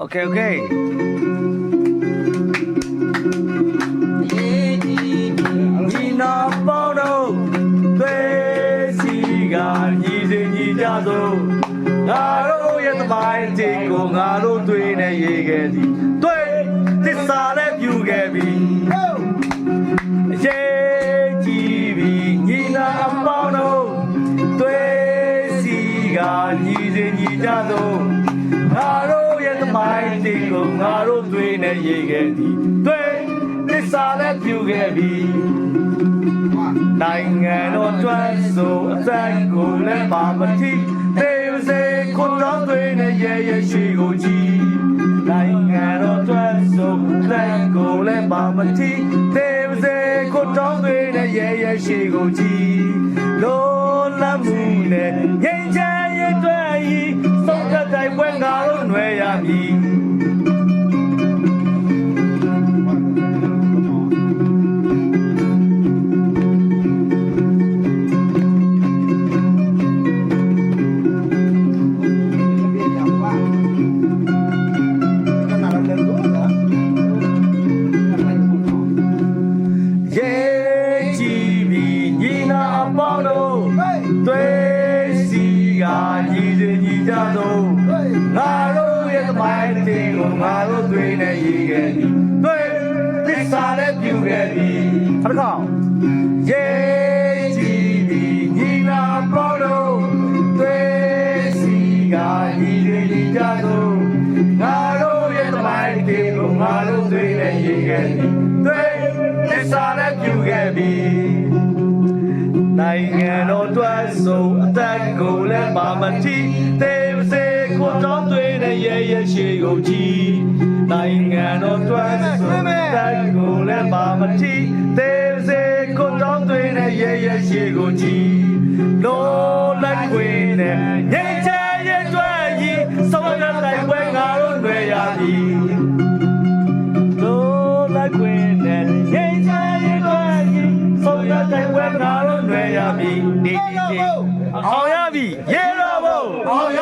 Okay, okay. ညီနာပေါင်းတို့သွေးစီကညီစင်ညီကြစို့ငါတို့ရဲ့သမိုင်းတင်ကိုငါတို့သွေးနဲ့ရေးခဲ့သည်သွေးသစ္မိုင်းတင်ကိုငါတို့သွေးနဲ့ရေးခဲ့သည်သွေးသစ္စာနဲ့ပြုခဲ့ပြီနိုင်ငံတော်တွန်းဆိုအသက်ကိုလည်းပါမတိတေဝစေခွန်တော်တွေနဲ့ရဲရဲရှိကိုကြည်နိုင်ငံတော်တွန်းဆိုအသက်ကိုလည်းပါမတိတေဝစေခွန်တော်တွေနဲ့ရဲရဲရှိကိုကြည်လိုလမှုနဲ့ငြိမ်းချ နာအပေါင်းတို့သွေးစီကညီစင်ညီကြသောငါတို့ရဲ့သမိုင်းတင်ကိုငါတို့သွေးနဲ့ရေးခဲ့ပြီသွေးသစ္စာနဲ့ပြုခဲ့ပြီခါကောင်ရေကြည်ပြီးညီနာအပေါင်းတို့သွေးစီကညီစင်ညီကြသောငါတို့ရဲ့သမိုင်းတင်ကိုငါတို့သွေးနဲ့ရေးခဲ့ပြီသွေးသစ္စာနဲ့ပြုခဲ့ပြီ နိုင်ငံတော်အတွက်ဆိုအသက်ကိုလည်းပါမတိသေမစေကိုတော်သွေးနဲ့ရဲရဲရှိကိုကြည်နိုင်ငံတော်အတွက်ဆိုအသက်ကိုလည်းပါမတိသေမစေကိုတော်သွေးနဲ့ရဲရဲရှိကိုကြည်လိုလက်ခွေနဲ့ငြိမ်းချ ဆုံးရတဲ့ဝဲငါတို့တွေရပြီဒီဒီဒီအောင်ရပြီရေတော်ဘုံအောင်ရပြီရှေးတော်ဘုံအောင်ရပြီအောင်